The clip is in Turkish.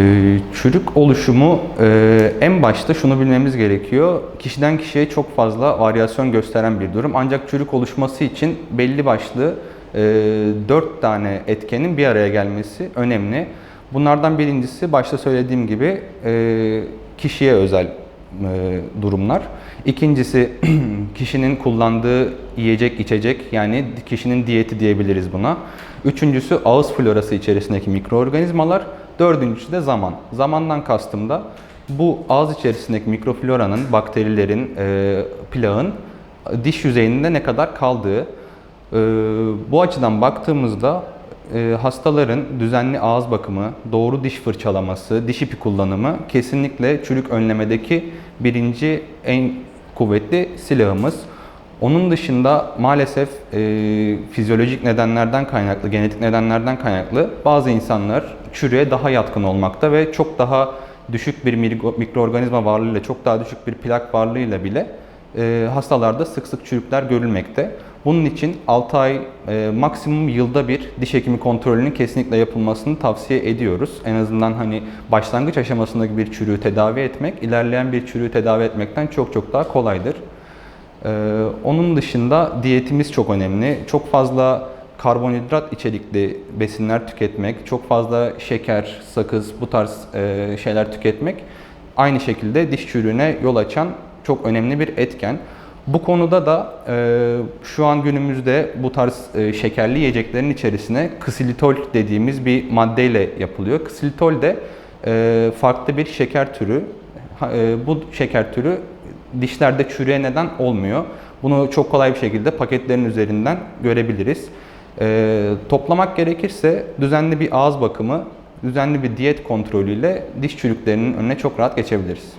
Ee, Çürük oluşumu e, en başta şunu bilmemiz gerekiyor. Kişiden kişiye çok fazla varyasyon gösteren bir durum. Ancak çürük oluşması için belli başlı e, 4 tane etkenin bir araya gelmesi önemli. Bunlardan birincisi başta söylediğim gibi e, kişiye özel e, durumlar. İkincisi kişinin kullandığı yiyecek içecek yani kişinin diyeti diyebiliriz buna. Üçüncüsü ağız florası içerisindeki mikroorganizmalar. Dördüncüsü de zaman. Zamandan kastım da bu ağız içerisindeki mikrofloranın, bakterilerin, e, plağın diş yüzeyinde ne kadar kaldığı. E, bu açıdan baktığımızda e, hastaların düzenli ağız bakımı, doğru diş fırçalaması, diş ipi kullanımı kesinlikle çürük önlemedeki birinci en kuvvetli silahımız. Onun dışında maalesef e, fizyolojik nedenlerden kaynaklı, genetik nedenlerden kaynaklı bazı insanlar çürüğe daha yatkın olmakta ve çok daha düşük bir mikro- mikroorganizma varlığıyla, çok daha düşük bir plak varlığıyla bile e, hastalarda sık sık çürükler görülmekte. Bunun için 6 ay, e, maksimum yılda bir diş hekimi kontrolünün kesinlikle yapılmasını tavsiye ediyoruz. En azından hani başlangıç aşamasındaki bir çürüğü tedavi etmek, ilerleyen bir çürüğü tedavi etmekten çok çok daha kolaydır. Ee, onun dışında diyetimiz çok önemli. Çok fazla karbonhidrat içerikli besinler tüketmek, çok fazla şeker, sakız bu tarz e, şeyler tüketmek aynı şekilde diş çürüğüne yol açan çok önemli bir etken. Bu konuda da e, şu an günümüzde bu tarz e, şekerli yiyeceklerin içerisine ksilitol dediğimiz bir maddeyle yapılıyor. Ksilitol de e, farklı bir şeker türü. E, bu şeker türü dişlerde çürüğe neden olmuyor. Bunu çok kolay bir şekilde paketlerin üzerinden görebiliriz. Ee, toplamak gerekirse düzenli bir ağız bakımı, düzenli bir diyet kontrolüyle diş çürüklerinin önüne çok rahat geçebiliriz.